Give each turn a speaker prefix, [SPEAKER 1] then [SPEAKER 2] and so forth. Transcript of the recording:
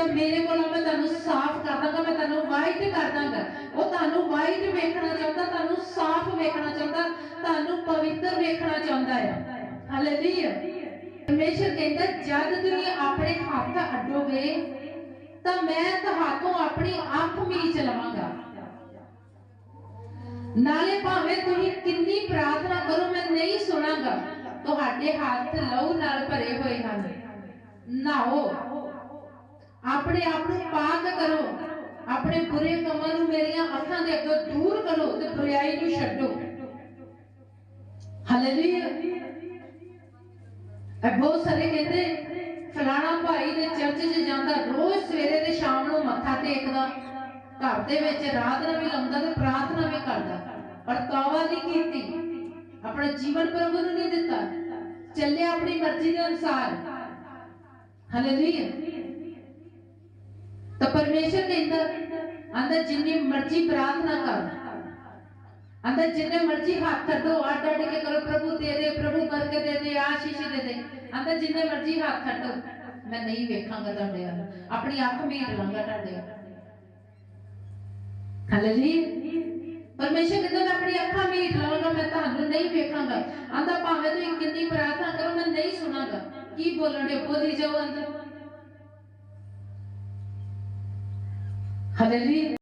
[SPEAKER 1] ਕਹਿੰਦਾ ਮੇਰੇ ਕੋਲੋਂ ਮੈਂ ਤੁਹਾਨੂੰ ਸਾਫ਼ ਕਰ ਦਾਂਗਾ ਮੈਂ ਤੁਹਾਨੂੰ ਵਾਈਟ ਕਰ ਦਾਂਗਾ ਉਹ ਤੁਹਾਨੂੰ ਵਾਈਟ ਵੇਖਣਾ ਚਾਹੁੰਦਾ, ਤੁਹਾਨੂੰ ਸਾਫ਼ ਵੇਖਣਾ ਚਾਹੁੰਦਾ, ਤੁਹਾਨੂੰ ਪਵਿੱਤਰ ਵੇਖਣਾ ਚਾਹੁੰਦਾ ਹੈ। ਹਾਲੇਲੂਇਆ ਪਰਮੇਸ਼ਰ ਕਹਿੰਦਾ, ਜਦ ਤੁਸੀਂ ਆਪਣੇ ਹੱਥ ਅੱਡੋਗੇ, ਤਾਂ ਮੈਂ ਤੁਹਾਤੋਂ ਆਪਣੀ ਅੱਖ ਮੀਚ ਲਵਾਂਗਾ ਨਾਲੇ ਭਾਵੇਂ ਤੁਸੀਂ ਕਿੰਨੀ ਪ੍ਰਾਰਥਨਾ ਕਰੋ, ਮੈਂ ਨਹੀਂ ਸੁਣਾਂਗਾ। ਤੁਹਾਡੇ ਹੱਥ ਲਹੂ ਨਾਲ ਭਰੇ ਹੋਏ ਹਨ। ਨਾਓ ਆਪਣੇ ਆਪ ਨੂੰ ਪਾਕ ਕਰੋ। ਆਪਣੇ ਬੁਰੇ ਕੰਮਾਂ ਨੂੰ ਮੇਰੀਆਂ ਅੱਖਾਂ ਦੇ ਅੱਗੋਂ ਦੂਰ ਕਰੋ ਤੇ ਬੁਰਾਈ ਨੂੰ ਛੱਡੋ। ਹਾਲੇਲੂਇਆ। ਇਹ ਬਹੁਤ ਸਾਰੇ ਕਹਿੰਦੇ, ਫਲਾਣਾ ਭਾਈ ਦੇ ਚਰਚ 'ਚ ਜਾਂਦਾ, ਰੋਜ਼ ਸਵੇਰੇ ਤੇ ਸ਼ਾਮ ਨੂੰ ਮੱਥਾ ਟੇਕਦਾ। ਘਰ ਦੇ ਵਿੱਚ ਰਾਤ ਨੂੰ ਵੀ ਲਾਉਂਦਾ ਤੇ ਪ੍ਰਾਰਥਨਾ ਵੀ ਕਰਦਾ। ਪਰ ਤੌਬਾ ਨਹੀਂ ਕੀਤੀ? ਆਪਣਾ ਜੀਵਨ ਪ੍ਰਭੂ ਨੂੰ ਨਹੀਂ ਦਿੱਤਾ। ਚੱਲੇ ਆਪਣੀ ਮਰਜ਼ੀ ਦੇ ਅਨੁਸਾਰ। ਹਾਲੇਲੂਇਆ। ਤਾਂ ਪਰਮੇਸ਼ਰ ਕਹਿੰਦਾ ਅੰਦਰ ਜਿੰਨੀ ਮਰਜ਼ੀ ਪ੍ਰਾਰਥਨਾ ਕਰ। ਅੰਦਰ ਜਿੰਨੇ ਮਰਜ਼ੀ ਹੱਥ ਅੱਡੋ ਅੱਡ ਅੱਡ ਕੇ ਕਰੋ, ਪ੍ਰਭੂ ਦੇ ਦੇ, ਪ੍ਰਭੂ ਬਰਕਤ ਦੇ ਦੇ, ਆਸ਼ੀਸ਼ ਦੇ ਦੇ। ਅੰਦਰ ਜਿੰਨੇ ਮਰਜ਼ੀ ਹੱਥ ਅੱਡੋ ਮੈਂ ਨਹੀਂ ਵੇਖਾਂਗਾ ਤੁਹਾਡੇ ਵੱਲ। ਆਪਣੀ ਅੱਖ ਮੀਟ ਲਾਂਗਾ ਤੁਹਾਡੇ ਵੱਲ। ਹਾਲੇਲੂਇਆ ਪਰਮੇਸ਼ਰ ਕਹਿੰਦਾ, ਮੈਂ ਆਪਣੀ ਅੱਖਾਂ ਮੀਟ ਲਵਾਂਗਾ, ਮੈਂ ਤੁਹਾਨੂੰ ਨਹੀਂ ਵੇਖਾਂਗਾ। ਆਂਦਾ ਭਾਵੇਂ ਤੁਸੀਂ ਕਿੰਨੀ ਪ੍ਰਾਰਥਨਾ ਕਰੋ, ਮੈਂ ਨਹੀਂ ਸੁਣਾਂਗਾ। ਕੀ ਬੋਲਣ ਦੇ ਬੋਲੀ ਜਾਓ ਅੰਦਰ। ਹਾਲੇਲੂਇਆ